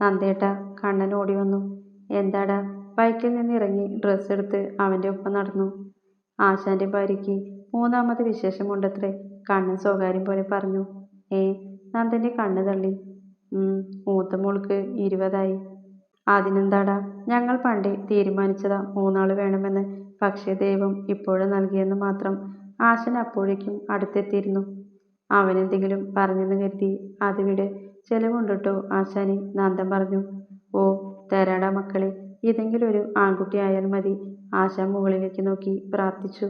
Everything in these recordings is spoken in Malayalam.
നന്ദേട്ട കണ്ണൻ ഓടി വന്നു. എന്താടാ? ബൈക്കിൽ നിന്ന് ഇറങ്ങി ഡ്രസ്സ് എടുത്ത് അവന്റെ ഒപ്പം നടന്നു. ആശാന്റെ ഭാര്യയ്ക്ക് മൂന്നാമത് വിശേഷമുണ്ടത്രേ. കണ്ണൻ സ്വകാര്യം പോലെ പറഞ്ഞു. ഏ നന്ദന്റെ കണ്ണ് തള്ളി. മൂത്ത മോൾക്ക് ഇരുപതായി. അതിനെന്താടാ? ഞങ്ങൾ പണ്ടേ തീരുമാനിച്ചതാ മൂന്നാൾ വേണമെന്ന്. പക്ഷേ ദൈവം ഇപ്പോഴും നൽകിയെന്ന് മാത്രം ആശൻ അപ്പോഴേക്കും അടുത്തെത്തിയിരുന്നു. അവനെന്തെങ്കിലും പറഞ്ഞെന്ന് കരുതി അത് വിടെ. ചെലവുണ്ടട്ടോ? ആശാനെ നാന്തൻ പറഞ്ഞു. ഓ തരാടാ മക്കളെ. ഏതെങ്കിലും ഒരു ആൺകുട്ടി ആയാൽ മതി. ആശാൻ മുകളിലേക്ക് നോക്കി പ്രാർത്ഥിച്ചു.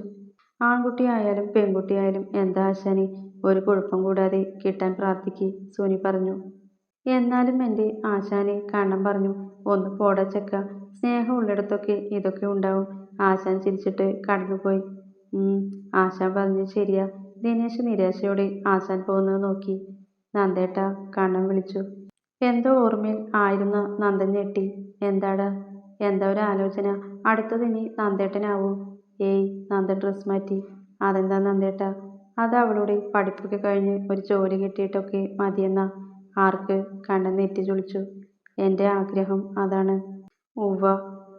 ആൺകുട്ടിയായാലും പെൺകുട്ടിയായാലും എന്താ ആശാനെ? ഒരു കുഴപ്പം കൂടാതെ കിട്ടാൻ പ്രാർത്ഥിക്ക് സോനി പറഞ്ഞു. എന്നാലും എന്റെ ആശാനെ കണ്ണം പറഞ്ഞു ഒന്ന് പോടാ ചെക്ക. സ്നേഹം ഉള്ളിടത്തൊക്കെ ഇതൊക്കെ ഉണ്ടാവും. ആശാൻ ചിരിച്ചിട്ട് കടന്നുപോയി. ആശാൻ പറഞ്ഞത് ശരിയാ. ദിനേശ് നിരാശയോടെ ആശാൻ പോകുന്നത് നോക്കി. നന്ദേട്ട കണ്ണൻ വിളിച്ചു. എന്തോ ഓർമ്മയിൽ ആയിരുന്ന നന്ദൻ ഞെട്ടി എന്താടാ? എന്താ ഒരു ആലോചന? അടുത്തത് ഇനി നന്ദേട്ടനാവോ? ഏയ് നന്ദൻ ഡ്രസ് മാറ്റി. അതെന്താ നന്ദേട്ട? അത് അവളുടെ പഠിപ്പൊക്കെ കഴിഞ്ഞ് ഒരു ജോലി കിട്ടിയിട്ടൊക്കെ മതിയെന്നാ. ആർക്ക്? കണ്ണൻ നെറ്റി ചുളിച്ചു. എന്റെ ആഗ്രഹം അതാണ്. ഉവ്വ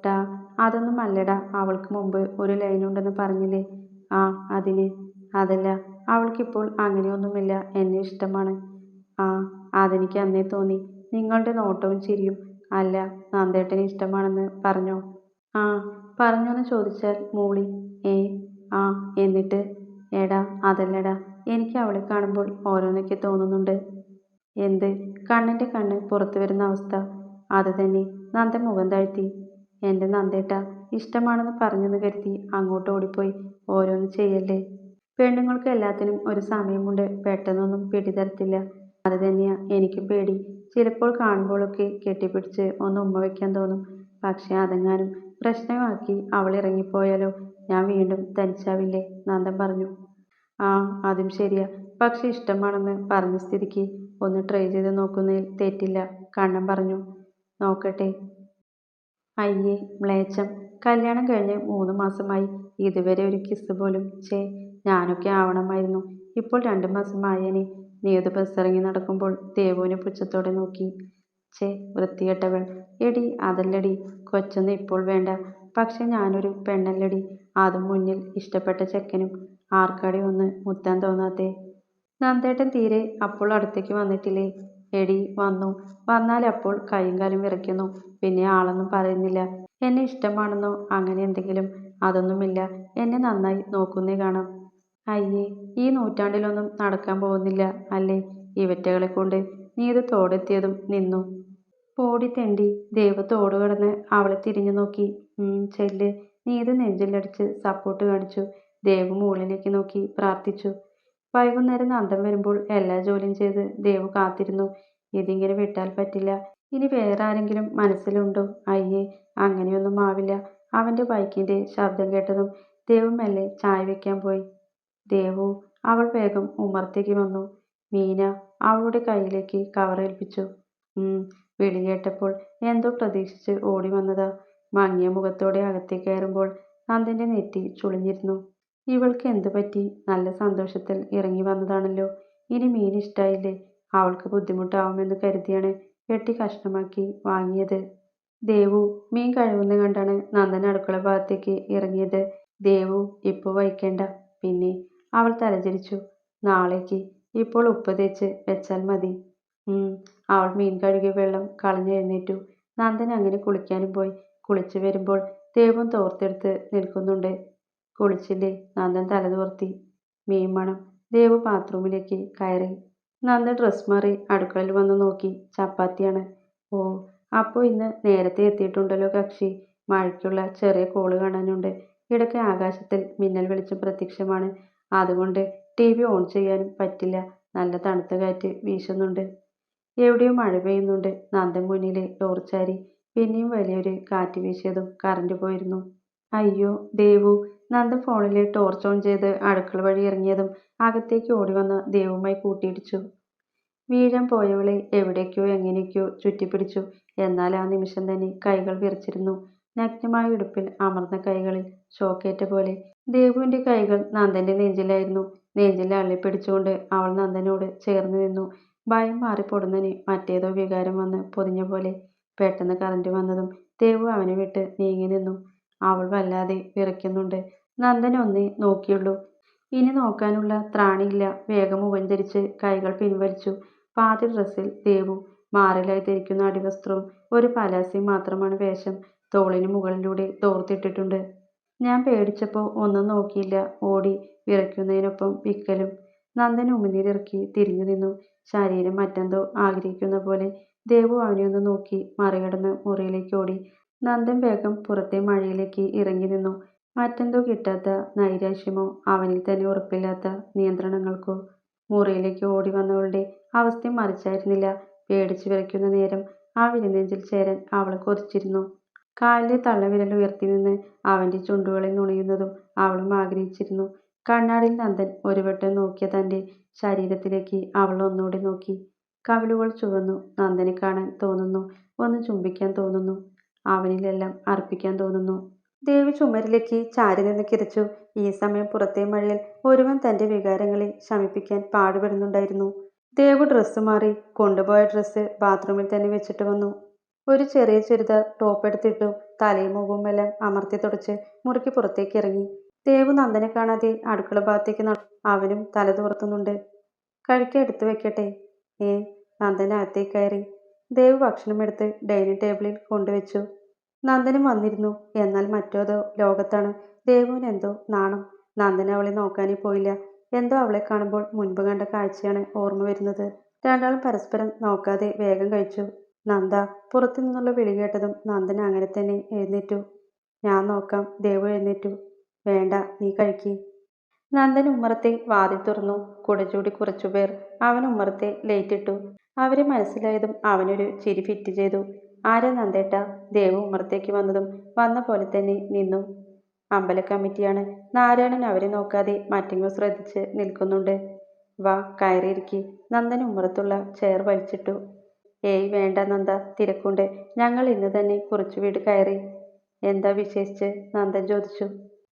ടാ അതൊന്നും അല്ലടാ. അവൾക്ക് മുമ്പ് ഒരു ലൈൻ ഉണ്ടെന്ന് പറഞ്ഞില്ലേ? ആ അതിന്. അതല്ല അവൾക്കിപ്പോൾ അങ്ങനെയൊന്നുമില്ല. എന്നെ ഇഷ്ടമാണ്. ആ അതെനിക്ക് അന്നേ തോന്നി. നിങ്ങളുടെ നോട്ടവും ചിരിയും. അല്ല നന്ദേട്ടനെ ഇഷ്ടമാണെന്ന് പറഞ്ഞോ? ആ പറഞ്ഞോന്ന് ചോദിച്ചാൽ മൂളി. ഏ ആ എന്നിട്ട്? എടാ അതല്ലടാ. എനിക്ക് അവളെ കാണുമ്പോൾ ഓരോന്നൊക്കെ തോന്നുന്നുണ്ട്. എന്ത്? കണ്ണിന്റെ കണ്ണ് പുറത്തു വരുന്ന അവസ്ഥ. അത് തന്നെ. നന്ദ മുഖം താഴ്ത്തി. എന്റെ നന്ദേട്ട ഇഷ്ടമാണെന്ന് പറഞ്ഞെന്ന് കരുതി അങ്ങോട്ട് ഓടിപ്പോയി. ഓരോന്ന് ചെയ്യല്ലേ? പെണ്ണുങ്ങൾക്ക് എല്ലാത്തിനും ഒരു സമയമുണ്ട്. പെട്ടെന്നൊന്നും പിടിതരത്തില്ല. അത് തന്നെയാ. എനിക്കും പേടി. ചിലപ്പോൾ കാണുമ്പോഴൊക്കെ കെട്ടിപ്പിടിച്ച് ഒന്ന് ഉമ്മ വയ്ക്കാൻ തോന്നും. പക്ഷെ അതെങ്ങാനും പ്രശ്നമാക്കി അവൾ ഇറങ്ങിപ്പോയാലോ? ഞാൻ വീണ്ടും തനിച്ചാവില്ലേ നന്ദൻ പറഞ്ഞു. ആ അതും ശരിയാ. പക്ഷെ ഇഷ്ടമാണെന്ന് പറഞ്ഞ സ്ഥിതിക്ക് ഒന്ന് ട്രൈ ചെയ്ത് നോക്കുന്നതിൽ തെറ്റില്ല. കണ്ണൻ പറഞ്ഞു. നോക്കട്ടെ. അയ്യേ മ്ലേച്ഛം. കല്യാണം കഴിഞ്ഞ് മൂന്ന് മാസമായി. ഇതുവരെ ഒരു കിസ് പോലും. ചേ ഞാനൊക്കെ ആവണമായിരുന്നു. ഇപ്പോൾ രണ്ട് മാസമായേനെ നീത് ബസ്സിറങ്ങി നടക്കുമ്പോൾ ദേവുവിനെ പുച്ഛത്തോടെ നോക്കി. ചേ വൃത്തികെട്ടവൾ. എടി അതല്ലടി കൊച്ചൊന്നും ഇപ്പോൾ വേണ്ട. പക്ഷെ ഞാനൊരു പെണ്ണല്ലടി. അതും മുന്നിൽ ഇഷ്ടപ്പെട്ട ചെക്കനും. ആർക്കാടി ഒന്ന് മുത്താൻ തോന്നാത്തേ? നന്ദേട്ടൻ തീരെ അപ്പോൾ അടുത്തേക്ക് വന്നിട്ടില്ലേ? എടി വന്നു. വന്നാൽ അപ്പോൾ കൈയും കാലും വിറയ്ക്കുന്നു. പിന്നെ ആളൊന്നും പറയുന്നില്ല. എന്നെ ഇഷ്ടമാണെന്നോ അങ്ങനെ എന്തെങ്കിലും? അതൊന്നുമില്ല. എന്നെ നന്നായി നോക്കുന്നേ കാണാം. അയ്യേ ഈ നൂറ്റാണ്ടിലൊന്നും നടക്കാൻ പോകുന്നില്ല അല്ലേ? നീ ഇത് തോടെത്തിയതും നിന്നു. പോടി തെണ്ടി ദേവ് തോട് കടന്ന് അവളെ തിരിഞ്ഞു നോക്കി. ഉം ചെല്ല്. ഇത് നെഞ്ചിലടിച്ച് സപ്പോർട്ട് കാണിച്ചു. ദേവ് മുകളിലേക്ക് നോക്കി പ്രാർത്ഥിച്ചു. വൈകുന്നേരം നന്ദൻ വരുമ്പോൾ എല്ലാ ജോലിയും ചെയ്ത് ദേവ് കാത്തിരുന്നു. ഇതിങ്ങനെ വിട്ടാൽ പറ്റില്ല. ഇനി വേറെ ആരെങ്കിലും മനസ്സിലുണ്ടോ? അയ്യേ അങ്ങനെയൊന്നും ആവില്ല. അവന്റെ ബൈക്കിന്റെ ശബ്ദം കേട്ടതും ദേവ് മെല്ലെ ചായ വെക്കാൻ പോയി. ദേവു അവൾ വേഗം ഉമ്മറത്തേക്ക് വന്നു. മീന അവളുടെ കയ്യിലേക്ക് കവറേൽപ്പിച്ചു. ഉം വിളി കേട്ടപ്പോൾ എന്തോ പ്രതീക്ഷിച്ച് ഓടി വന്നതാ. മങ്ങിയ മുഖത്തോടെ അകത്തേക്ക് കയറുമ്പോൾ നന്ദിന്റെ നെറ്റി ചുളിഞ്ഞിരുന്നു. ഇവൾക്ക് എന്തു പറ്റി? നല്ല സന്തോഷത്തിൽ ഇറങ്ങി വന്നതാണല്ലോ. ഇനി മീൻ ഇഷ്ടായില്ലേ? അവൾക്ക് ബുദ്ധിമുട്ടാവുമെന്ന് കരുതിയാണ് വെട്ടി കഷ്ണമാക്കി വാങ്ങിയത്. ദേവു മീൻ കഴിവുന്ന കണ്ടാണ് നന്ദൻ അടുക്കള ഭാഗത്തേക്ക് ഇറങ്ങിയത്. ദേവു ഇപ്പോൾ വയ്ക്കേണ്ട പിന്നെ അവൾ തലചരിച്ചു നാളേക്ക്. ഇപ്പോൾ ഉപ്പ് തേച്ച് വെച്ചാൽ മതി. അവൾ മീൻ കഴുകിയ വെള്ളം കളഞ്ഞെഴുന്നേറ്റു. നന്ദൻ അങ്ങനെ കുളിക്കാനും പോയി. കുളിച്ചു വരുമ്പോൾ ദൈവം തോർത്തെടുത്ത് നിൽക്കുന്നുണ്ട്. കുളിച്ചില്ലേ? നന്ദൻ തലതോർത്തി മീൻ മണം. ദേവ് ബാത്റൂമിലേക്ക് കയറി. നന്ദൻ ഡ്രസ് മാറി അടുക്കളയിൽ വന്ന് നോക്കി. ചപ്പാത്തിയാണ്. ഓ അപ്പോൾ ഇന്ന് നേരത്തെ എത്തിയിട്ടുണ്ടല്ലോ കക്ഷി. മഴയ്ക്കുള്ള ചെറിയ കോൾ കാണാനുണ്ട്. ഇടയ്ക്ക് ആകാശത്തിൽ മിന്നൽ വെളിച്ചം പ്രത്യക്ഷമാണ്. അതുകൊണ്ട് ടി വി ഓൺ ചെയ്യാനും പറ്റില്ല. നല്ല തണുത്ത കാറ്റ് വീശുന്നുണ്ട്. എവിടെയോ മഴ പെയ്യുന്നുണ്ട്. നന്ദൻ മുന്നിലെ പിന്നെയും വലിയൊരു കാറ്റ് വീശിയതും കറണ്ട് പോയിരുന്നു. അയ്യോ ദേവു. നന്ദൻ ഫോണിലെ ടോർച്ച് ഓൺ ചെയ്ത് അടുക്കള വഴി ഇറങ്ങിയതും അകത്തേക്ക് ഓടി വന്ന ദേവുമായി കൂട്ടിയിടിച്ചു. വീഴാൻ പോയവളെ എവിടേക്കോ എങ്ങനെയൊക്കെയോ ചുറ്റിപ്പിടിച്ചു. എന്നാൽ ആ നിമിഷം തന്നെ കൈകൾ വിറച്ചിരുന്നു. നഗ്നമായ ഇടുപ്പിൽ അമർന്ന കൈകളിൽ ഷോക്കേറ്റ പോലെ ദേവുവിന്റെ കൈകൾ നന്ദന്റെ നെഞ്ചിലായിരുന്നു. നെഞ്ചിൽ അള്ളിപ്പിടിച്ചുകൊണ്ട് അവൾ നന്ദനോട് ചേർന്ന് നിന്നു. ഭയം മാറി പൊടുന്നനെ മറ്റേതോ വികാരം വന്ന് പൊതിഞ്ഞ പോലെ പെട്ടെന്ന് കറണ്ട് വന്നതും ദേവു അവനെ വിട്ട് നീങ്ങി നിന്നു. അവൾ വല്ലാതെ വിറയ്ക്കുന്നുണ്ട്. നന്ദൻ ഒന്നേ നോക്കിയുള്ളൂ. ഇനി നോക്കാനുള്ള ത്രാണിയില്ല. വേഗം ധരിച്ച് കൈകൾ പിൻവലിച്ചു. പാതി ഡ്രസ്സിൽ ദേവു മാറിലായി ധരിക്കുന്ന അടിവസ്ത്രവും ഒരു പലാസയും മാത്രമാണ് വേഷം. തോളിന് മുകളിലൂടെ തോർത്തിട്ടിട്ടുണ്ട്. ഞാൻ പേടിച്ചപ്പോൾ ഒന്നും നോക്കിയില്ല. ഓടി വിറയ്ക്കുന്നതിനൊപ്പം വിക്കലും നന്ദൻ ഉമിനീരിറക്കി തിരിഞ്ഞു നിന്നു. ശരീരം മറ്റെന്തോ ആഗ്രഹിക്കുന്ന പോലെ ദേവു അവനെ ഒന്ന് നോക്കി മറികടന്ന് മുറിയിലേക്ക് ഓടി. നന്ദൻ വേഗം പുറത്തെ മഴയിലേക്ക് ഇറങ്ങി നിന്നു. മറ്റെന്തോ കിട്ടാത്ത നൈരാശ്യമോ അവനിൽ തന്നെ ഉറപ്പില്ലാത്ത നിയന്ത്രണങ്ങൾക്കോ മുറിയിലേക്ക് ഓടി വന്നവളുടെ അവസ്ഥയും മറിച്ചായിരുന്നില്ല. പേടിച്ചു വിറയ്ക്കുന്ന നേരം ആ വിരുന്നെഞ്ചിൽ ചേരാൻ അവൾ കൊതിച്ചിരുന്നു. കാലിലെ തള്ളവിരൽ ഉയർത്തി നിന്ന് അവന്റെ ചുണ്ടുകളിൽ നുണയുന്നതും അവളും ആഗ്രഹിച്ചിരുന്നു. കണ്ണാടിയിൽ നന്ദൻ ഒരു വട്ടം നോക്കിയ തന്റെ ശരീരത്തിലേക്ക് അവൾ ഒന്നുകൂടി നോക്കി. കവിളുകൾ ചുവന്നു. നന്ദനെ കാണാൻ തോന്നുന്നു. ഒന്ന് ചുംബിക്കാൻ തോന്നുന്നു. അവനിലെല്ലാം അർപ്പിക്കാൻ തോന്നുന്നു. ദേവി ചുമരിലേക്ക് ചാരി നിന്ന് കിതച്ചു. ഈ സമയം പുറത്തെ മഴയിൽ ഒരുവൻ തന്റെ വികാരങ്ങളെ ശമിപ്പിക്കാൻ പാടുപെടുന്നുണ്ടായിരുന്നു. ദേവു ഡ്രസ്സ് മാറി കൊണ്ടുപോയ ഡ്രസ്സ് ബാത്റൂമിൽ തന്നെ വെച്ചിട്ട് വന്നു. ഒരു ചെറിയ ചുരിദാർ ടോപ്പ് എടുത്തിട്ടു തലയും മുഖവും എല്ലാം അമർത്തി തുടച്ച് മുറിക്ക് പുറത്തേക്ക് ഇറങ്ങി. ദേവു നന്ദനെ കാണാതെ അടുക്കള ഭാഗത്തേക്ക് അവനും തല തുറത്തുന്നുണ്ട് കഴിക്ക എടുത്തു വെക്കട്ടെ? ഏ നന്ദൻ അകത്തേക്ക് കയറി. ദേവ് ഭക്ഷണം എടുത്ത് ഡൈനിങ് ടേബിളിൽ കൊണ്ടുവച്ചു. നന്ദനും വന്നിരുന്നു. എന്നാൽ മറ്റേതോ ലോകത്താണ്? ദേവുവിന് എന്തോ നാണം. നന്ദൻ അവളെ നോക്കാനേ പോയില്ല. എന്തോ അവളെ കാണുമ്പോൾ മുൻപ് കണ്ട കാഴ്ചയാണ് ഓർമ്മ വരുന്നത്. രണ്ടാളും പരസ്പരം നോക്കാതെ വേഗം കഴിച്ചു. നന്ദ പുറത്തു നിന്നുള്ള വിളി കേട്ടതും നന്ദന അങ്ങനെ തന്നെ എഴുന്നേറ്റു. ഞാൻ നോക്കാം ദേവു എഴുന്നേറ്റു. വേണ്ട നീ കഴിക്ക്. നന്ദൻ ഉമ്മറത്തെ വാതിൽ തുറന്നു. കുടചൂടി കുറച്ചുപേർ അവൻ ഉമ്മറത്തെ ലൈറ്റിട്ടു അവരെ മനസ്സിലായതും അവനൊരു ചിരി ഫിറ്റ് ചെയ്തു. ആരാ നന്ദേട്ട? ദേവു ഉമ്മറത്തേക്ക് വന്നതും വന്ന പോലെ തന്നെ നിന്നു. അമ്പല കമ്മിറ്റിയാണ് നാരായണൻ അവരെ നോക്കാതെ മറ്റെങ്ങോ ശ്രദ്ധിച്ച് നിൽക്കുന്നുണ്ട്. വാ കയറിയിരിക്കി. നന്ദൻ ഉമ്മറത്തുള്ള ചെയർ വലിച്ചിട്ടു. ഏയ് വേണ്ട നന്ദ തിരക്കുണ്ട്? ഞങ്ങൾ ഇന്ന് തന്നെ കുറച്ചു വീട് കയറി. എന്താ വിശേഷിച്ച്? നന്ദൻ ചോദിച്ചു.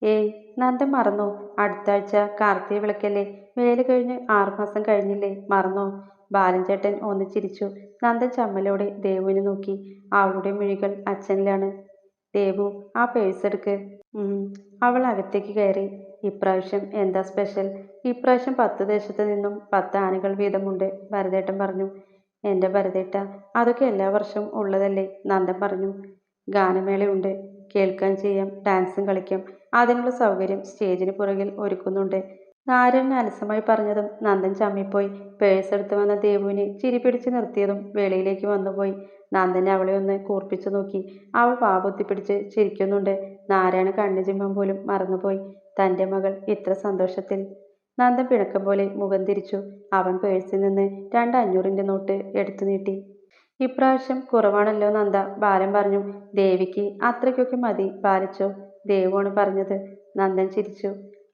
ഏയ് നന്ദൻ മറന്നോ? അടുത്താഴ്ച കാർത്തിക വിളക്കല്ലേ? വേല കഴിഞ്ഞ് ആറുമാസം കഴിഞ്ഞില്ലേ? മറന്നോ? ബാലൻ ചേട്ടൻ ഒന്ന് ചിരിച്ചു. നന്ദൻ ചമ്മലോടെ ദേവുവിനെ നോക്കി. അവളുടെ മിഴികൾ അച്ഛനിലാണ്. ദേവു ആ പേഴ്സ് എടുക്ക്. അവൾ അകത്തേക്ക് കയറി. ഇപ്രാവശ്യം എന്താ സ്പെഷ്യൽ? ഇപ്രാവശ്യം പത്ത് ദേശത്ത് നിന്നും പത്ത് ആനകൾ വീതമുണ്ട് ഭരതേട്ടൻ പറഞ്ഞു. എന്റെ ഭരതേട്ട അതൊക്കെ എല്ലാ വർഷവും ഉള്ളതല്ലേ? നന്ദൻ പറഞ്ഞു. ഗാനമേളയുണ്ട്. കേൾക്കാൻ ചെയ്യാം ഡാൻസും കളിക്കാം. അതിനുള്ള സൗകര്യം സ്റ്റേജിന് പുറകിൽ ഒരുക്കുന്നുണ്ട്. നാരായണൻ അലസമായി പറഞ്ഞതും നന്ദൻ ചമ്മിപ്പോയി. പേഴ്സ് എടുത്ത് വന്ന ദേവുവിനെ ചിരി പിടിച്ച് നിർത്തിയതും വെളിയിലേക്ക് വന്നുപോയി. നന്ദൻ അവളെ ഒന്ന് കൂർപ്പിച്ചു നോക്കി. അവൾ പാപൊത്തി പിടിച്ച് ചിരിക്കുന്നുണ്ട്. നാരായണ കണ്ണു ചിമ്മാൻ പോലും മറന്നുപോയി. തന്റെ മകൾ ഇത്ര സന്തോഷത്തിൽ നന്ദൻ പിണക്കം പോലെ മുഖം തിരിച്ചു. അവൻ പേഴ്സിൽ നിന്ന് രണ്ട് അഞ്ഞൂറിന്റെ നോട്ട് എടുത്തു നീട്ടി. ഇപ്രാവശ്യം കുറവാണല്ലോ നന്ദ ബാലൻ പറഞ്ഞു. ദേവിക്ക് അത്രയ്ക്കൊക്കെ മതി ബാലിച്ചോ. ദേവുവാണ് പറഞ്ഞത് നന്ദൻ ചിരിച്ചു.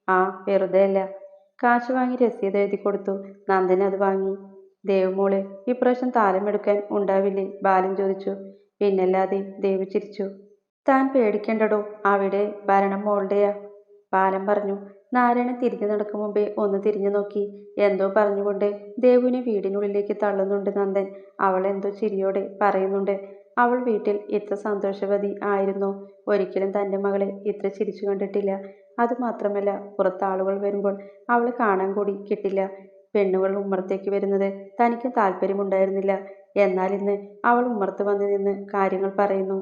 ആ വെറുതെ അല്ല. കാശ് വാങ്ങി രസീത് എഴുതി കൊടുത്തു. നന്ദൻ അത് വാങ്ങി. ദേവുമോൾ ഇപ്രാവശ്യം താലമെടുക്കാൻ ഉണ്ടാവില്ലേ? ബാലൻ ചോദിച്ചു. പിന്നല്ലാതെ ദേവ് ചിരിച്ചു. താൻ പേടിക്കണ്ടടോ അവിടെ ഭരണം മോളുടെയാ. ബാലൻ പറഞ്ഞു. നാരായണൻ തിരിഞ്ഞു നടക്കും മുമ്പേ ഒന്ന് തിരിഞ്ഞു നോക്കി. എന്തോ പറഞ്ഞുകൊണ്ട് ദേവുവിനെ വീടിനുള്ളിലേക്ക് തള്ളുന്നുണ്ട് നന്ദൻ. അവൾ എന്തോ ചിരിയോടെ പറയുന്നുണ്ട്. അവൾ വീട്ടിൽ ഇത്ര സന്തോഷവതി ആയിരുന്നു? ഒരിക്കലും തന്റെ മകളെ ഇത്ര ചിരിച്ചു കണ്ടിട്ടില്ല. അതുമാത്രമല്ല പുറത്താളുകൾ വരുമ്പോൾ അവൾ കാണാൻ കൂടി കിട്ടില്ല. പെണ്ണുകൾ ഉമ്മറത്തേക്ക് വരുന്നത് തനിക്ക് താല്പര്യമുണ്ടായിരുന്നില്ല. എന്നാൽ ഇന്ന് അവൾ ഉമ്മറത്ത് വന്ന് നിന്ന് കാര്യങ്ങൾ പറയുന്നു.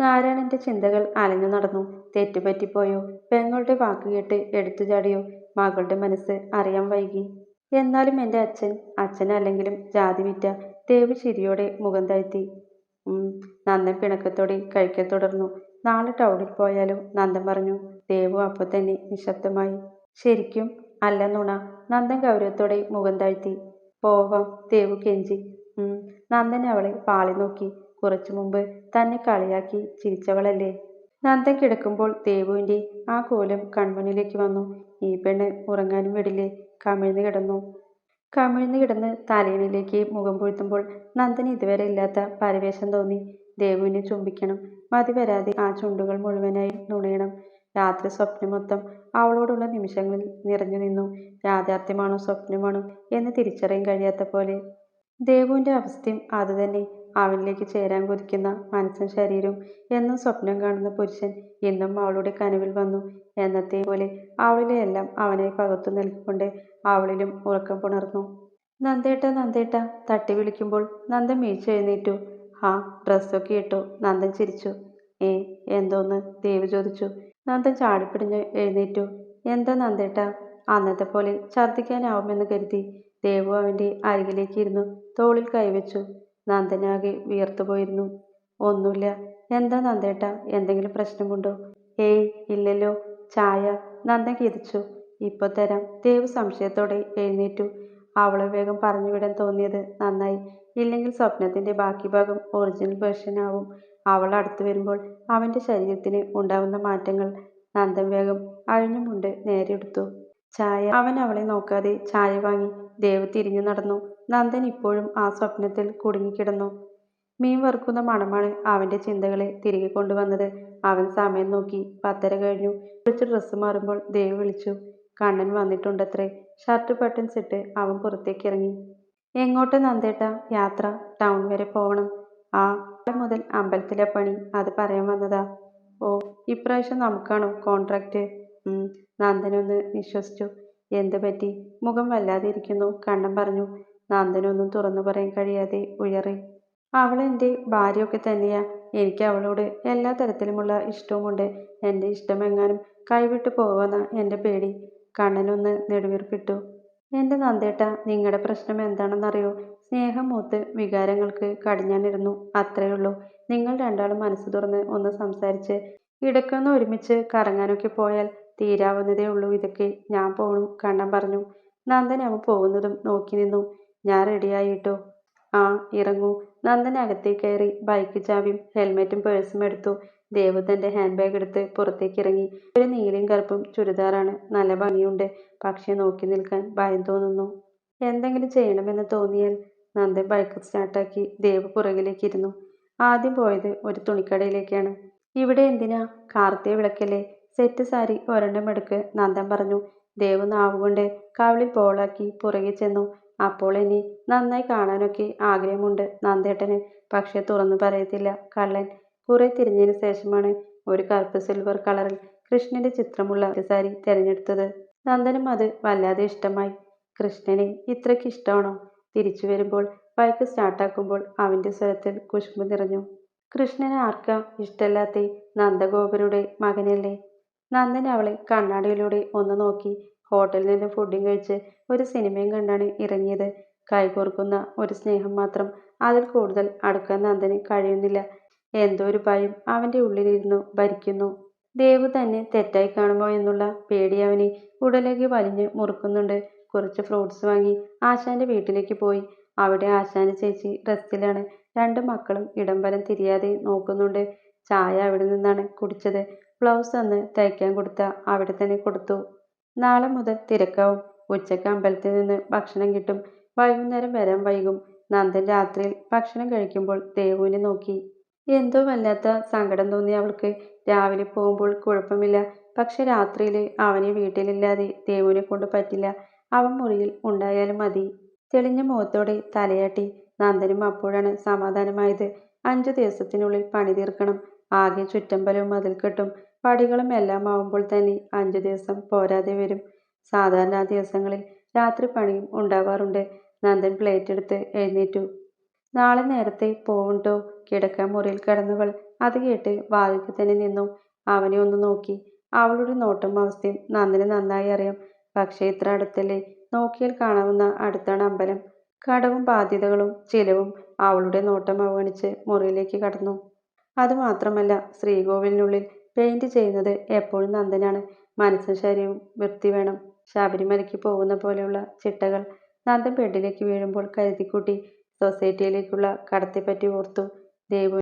നാരായണന്റെ ചിന്തകൾ അലഞ്ഞു നടന്നു. തെറ്റുപറ്റിപ്പോയോ? പെങ്ങളുടെ വാക്ക് കേട്ട് എടുത്തു ചാടിയോ? മകളുടെ മനസ്സ് അറിയാൻ വൈകി. എന്നാലും എന്റെ അച്ഛൻ അച്ഛനല്ലെങ്കിലും ജാതി വിറ്റ ദേവ് ചിരിയോടെ മുഖം താഴ്ത്തി. നന്ദൻ പിണക്കത്തോടെ കഴിക്കൽ തുടർന്നു. നാളെ ടൗണിൽ പോയാലോ? നന്ദൻ പറഞ്ഞു. ദേവു അപ്പോൾ തന്നെ നിശബ്ദമായി. ശരിക്കും? അല്ല നുണ. നന്ദൻ ഗൗരവത്തോടെ മുഖം താഴ്ത്തി. പോവാം ദേവു കെഞ്ചി. നന്ദൻ അവളെ പാളി നോക്കി. കുറച്ചു മുമ്പ് തന്നെ കളിയാക്കി ചിരിച്ചവളല്ലേ? നന്ദൻ കിടക്കുമ്പോൾ ദേവുവിന്റെ ആ കോലം കൺമുന്നിലേക്ക് വന്നു. ഈ പെണ്ണ് ഉറങ്ങാനും വിടില്ലേ? കമിഴ്ന്നു കിടന്നു. കമിഴ്ന്നു കിടന്ന് തലയിണിലേക്ക് മുഖം പൊഴുത്തുമ്പോൾ നന്ദന് ഇതുവരെ ഇല്ലാത്ത പരവേശം തോന്നി. ദേവുവിനെ ചുംബിക്കണം. മതി വരാതെ ആ ചുണ്ടുകൾ മുഴുവനായി നുണയണം. രാത്രി സ്വപ്നം മൊത്തം അവളോടുള്ള നിമിഷങ്ങളിൽ നിറഞ്ഞു നിന്നു. യാഥാർത്ഥ്യമാണോ സ്വപ്നമാണോ എന്ന് തിരിച്ചറിയാൻ കഴിയാത്ത പോലെ. ദേവുവിന്റെ അവസ്ഥയും അതുതന്നെ അവനിലേക്ക് ചേരാൻ കൊതിക്കുന്ന മനസ്സും ശരീരവും എന്നും സ്വപ്നം കാണുന്ന പുരുഷൻ ഇന്നും അവളുടെ കനവിൽ വന്നു. എന്നത്തെ പോലെ അവളിലെ എല്ലാം അവനായി പകർത്തു നൽകിക്കൊണ്ട് അവളിലും ഉറക്കം പുണർന്നു. നന്ദേട്ട നന്ദേട്ട തട്ടി വിളിക്കുമ്പോൾ നന്ദൻ മീഴ്ച എഴുന്നേറ്റു. ഹാ ഡ്രസ്സൊക്കെ ഇട്ടു നന്ദൻ ചിരിച്ചു. ഏ എന്തോന്ന്? ദേവ് ചോദിച്ചു. നന്ദൻ ചാടിപ്പിടിഞ്ഞ് എഴുന്നേറ്റു. എന്താ നന്ദേട്ട അന്നത്തെ പോലെ ഛർദ്ദിക്കാനാവുമെന്ന് കരുതി ദേവു അവന്റെ അരികിലേക്ക് ഇരുന്നു. തോളിൽ കൈവച്ചു. നന്ദനാകെ വിയർത്തുപോയിരുന്നു. ഒന്നുമില്ല. എന്താ നന്ദേട്ട? എന്തെങ്കിലും പ്രശ്നമുണ്ടോ ഏയ് ഇല്ലല്ലോ. ചായ. നന്ദൻ കിതച്ചു. ഇപ്പൊ തരാം. ദേവ് സംശയത്തോടെ എഴുന്നേറ്റു. അവളെ വേഗം പറഞ്ഞു വിടാൻ തോന്നിയത് നന്നായി. ഇല്ലെങ്കിൽ സ്വപ്നത്തിന്റെ ബാക്കി ഭാഗം ഒറിജിനൽ വേർഷൻ ആവും. അവൾ അടുത്തു വരുമ്പോൾ അവന്റെ ശരീരത്തിന് ഉണ്ടാവുന്ന മാറ്റങ്ങൾ നന്ദൻ വേഗം അഴിഞ്ഞുമുണ്ട് നേരെ എടുത്തു ചായ. അവൻ അവളെ നോക്കാതെ ചായ വാങ്ങി ദേവ് തിരിഞ്ഞു നടന്നു. നന്ദൻ ഇപ്പോഴും ആ സ്വപ്നത്തിൽ കുടുങ്ങിക്കിടന്നു. മീൻ വറുക്കുന്ന മണമാണ് അവന്റെ ചിന്തകളെ തിരികെ കൊണ്ടുവന്നത്. അവൻ സമയം നോക്കി. പത്തര കഴിഞ്ഞു. കുളിച്ച് ഡ്രസ്സ് മാറുമ്പോൾ ദേവ് വിളിച്ചു. കണ്ണൻ വന്നിട്ടുണ്ടത്രേ. ഷർട്ട് ബട്ടൺസ് ഇട്ട് അവൻ പുറത്തേക്ക് ഇറങ്ങി എങ്ങോട്ട് നന്ദേട്ട? യാത്ര? ടൗൺ വരെ പോകണം ആ മുതൽ അമ്പലത്തിലെ പണി. അത് പറയാൻ വന്നതാ. ഓ ഇപ്രാവശ്യം നമുക്കാണോ കോൺട്രാക്റ്റ് നന്ദനൊന്ന് വിശ്വസിച്ചു. എന്ത് പറ്റി? മുഖം വല്ലാതിരിക്കുന്നു. കണ്ണൻ പറഞ്ഞു. നന്ദനൊന്നും തുറന്നു പറയാൻ കഴിയാതെ ഉയറി. അവൾ എന്റെ ഭാര്യയൊക്കെ തന്നെയാ. എനിക്ക് അവളോട് എല്ലാ തരത്തിലുമുള്ള ഇഷ്ടവുമുണ്ട്. എന്റെ ഇഷ്ടമെങ്ങാനും കൈവിട്ടു പോകുമെന്ന എന്റെ പേടി. കണ്ണനൊന്ന് നെടുവീർപ്പിട്ടു. എന്റെ നന്ദേട്ട നിങ്ങളുടെ പ്രശ്നം എന്താണെന്നറിയോ? സ്നേഹം മൂത്ത് വികാരങ്ങൾക്ക് കടിഞ്ഞാനിരുന്നു അത്രയേ ഉള്ളൂ. നിങ്ങൾ രണ്ടാളും മനസ്സ് തുറന്ന് ഒന്ന് സംസാരിച്ച് ഇടയ്ക്കൊന്ന് ഒരുമിച്ച് കറങ്ങാനൊക്കെ പോയാൽ തീരാവുന്നതേ ഉള്ളൂ. ഇതൊക്കെ ഞാൻ പോണു. കണ്ണൻ പറഞ്ഞു. നന്ദൻ അവൻ പോകുന്നതും നോക്കി നിന്നു. ഞാൻ റെഡിയായിട്ടോ ആ ഇറങ്ങൂ. നന്ദൻ അകത്തേക്ക് കയറി ബൈക്ക് ചാവിയും ഹെൽമെറ്റും പേഴ്സും എടുത്തു ദേവു തന്റെ ഹാൻഡ് ബാഗ് എടുത്ത് പുറത്തേക്ക് ഇറങ്ങി. ഒരു നീലയും കറുപ്പും ചുരിദാറാണ്. നല്ല ഭംഗിയുണ്ട്. പക്ഷെ നോക്കി നിൽക്കാൻ ഭയം തോന്നുന്നു. എന്തെങ്കിലും ചെയ്യണമെന്ന് തോന്നിയാൽ നന്ദൻ ബൈക്ക് സ്റ്റാർട്ടാക്കി ദേവ് പുറകിലേക്ക് ഇരുന്നു. ആദ്യം പോയത് ഒരു തുണിക്കടയിലേക്കാണ്. ഇവിടെ എന്തിനാ? കാർത്തിക വിളക്കല്ലേ? സെറ്റ് സാരി ഒരെണ്ണം എടുക്ക് നന്ദൻ പറഞ്ഞു. ദേവ് നാവുകൊണ്ട് കവിളിൽ ബോളാക്കി പുറകെ ചെന്നു. അപ്പോൾ ഇനി നന്നായി കാണാനൊക്കെ ആഗ്രഹമുണ്ട് നന്ദേട്ടന്. പക്ഷേ തുറന്നു പറയത്തില്ല. കള്ളൻ കുറെ തിരിഞ്ഞതിന് ശേഷമാണ് ഒരു കറുപ്പ് സിൽവർ കളറിൽ കൃഷ്ണന്റെ ചിത്രമുള്ള സാരി തിരഞ്ഞെടുത്തത്. നന്ദനും അത് വല്ലാതെ ഇഷ്ടമായി. കൃഷ്ണനെ ഇത്രയ്ക്ക് ഇഷ്ടമാണോ? തിരിച്ചു വരുമ്പോൾ ബൈക്ക് സ്റ്റാർട്ടാക്കുമ്പോൾ അവന്റെ സ്വരത്തിൽ കുശുമ്പ് നിറഞ്ഞു. കൃഷ്ണന് ആർക്കാ ഇഷ്ടമല്ലാത്ത നന്ദഗോപരുടെ മകനല്ലേ? നന്ദൻ അവളെ കണ്ണാടിയിലൂടെ ഒന്ന് നോക്കി. ഹോട്ടലിൽ നിന്ന് ഫുഡും കഴിച്ച് ഒരു സിനിമയും കണ്ടാണ് ഇറങ്ങിയത്. കൈകോർക്കുന്ന ഒരു സ്നേഹം മാത്രം അതിൽ കൂടുതൽ അടുക്കാൻ നന്ദന് കഴിയുന്നില്ല. എന്തോ ഒരു ഭയം അവന്റെ ഉള്ളിലിരുന്നു ഭരിക്കുന്നു. ദേവ് തന്നെ തെറ്റായി കാണുമോ എന്നുള്ള പേടി അവനെ ഉടലേക്ക് വലിഞ്ഞ് മുറുക്കുന്നുണ്ട്. കുറച്ച് ഫ്രൂട്ട്സ് വാങ്ങി ആശാന്റെ വീട്ടിലേക്ക് പോയി. അവിടെ ആശാന്റെ ചേച്ചി റെസ്റ്റിലാണ്. രണ്ട് മക്കളും ഇടം വലം തിരിയാതെ നോക്കുന്നുണ്ട്. ചായ അവിടെ നിന്നാണ് കുടിച്ചത്. ബ്ലൗസ് അന്ന് തയ്ക്കാൻ കൊടുത്ത അവിടെ തന്നെ കൊടുത്തു. നാളെ മുതൽ തിരക്കാവും. ഉച്ചയ്ക്ക് അമ്പലത്തിൽ നിന്ന് ഭക്ഷണം കിട്ടും. വൈകുന്നേരം വരാൻ വൈകും. നന്ദൻ രാത്രിയിൽ ഭക്ഷണം കഴിക്കുമ്പോൾ ദേവുവിനെ നോക്കി. എന്തോ വല്ലാത്ത സങ്കടം തോന്നി അവൾക്ക്. രാവിലെ പോകുമ്പോൾ കുഴപ്പമില്ല. പക്ഷെ രാത്രിയിൽ അവനെ വീട്ടിലില്ലാതെ ദേവുവിനെ കൊണ്ട് പറ്റില്ല. അവൻ മുറിയിൽ ഉണ്ടായാലും മതി. തെളിഞ്ഞ മുഖത്തോടെ തലയാട്ടി. നന്ദനും അപ്പോഴാണ് സമാധാനമായത്. അഞ്ചു ദിവസത്തിനുള്ളിൽ പണി തീർക്കണം. ആകെ ചുറ്റമ്പലവും മതിൽക്കെട്ടും. പടികളും എല്ലാം ആവുമ്പോൾ തന്നെ അഞ്ചു ദിവസം പോരാതെ വരും. സാധാരണ ആ ദിവസങ്ങളിൽ രാത്രി പണിയും ഉണ്ടാവാറുണ്ട്. നന്ദൻ പ്ലേറ്റ് എടുത്ത് എഴുന്നേറ്റു. നാളെ നേരത്തെ പോവുണ്ടോ? കിടക്ക മുറിയിൽ കിടന്നവൾ അത് കേട്ട് വാതിൽക്ക് തന്നെ നിന്നു. അവനെ ഒന്ന് നോക്കി. അവളുടെ നോട്ടം അവസ്ഥയും നന്ദന് നന്നായി അറിയാം. പക്ഷേ ഇത്ര അടുത്തല്ലേ? നോക്കിയാൽ കാണാവുന്ന അടുത്താണ് അമ്പലം. കടവും ബാധ്യതകളും ചിലവും അവളുടെ നോട്ടം അവഗണിച്ച് മുറിയിലേക്ക് കടന്നു. അതുമാത്രമല്ല ശ്രീകോവിലിനുള്ളിൽ പെയിന്റ് ചെയ്യുന്നത് എപ്പോഴും നന്ദനാണ്. മനസ്സും ശരീരവും വൃത്തി വേണം. ശബരിമലയ്ക്ക് പോകുന്ന പോലെയുള്ള ചിട്ടകൾ നന്ദൻ ബെഡിലേക്ക് വീഴുമ്പോൾ കരുതിക്കൂട്ടി. സൊസൈറ്റിയിലേക്കുള്ള കടത്തെപ്പറ്റി ഓർത്തു. ദേവു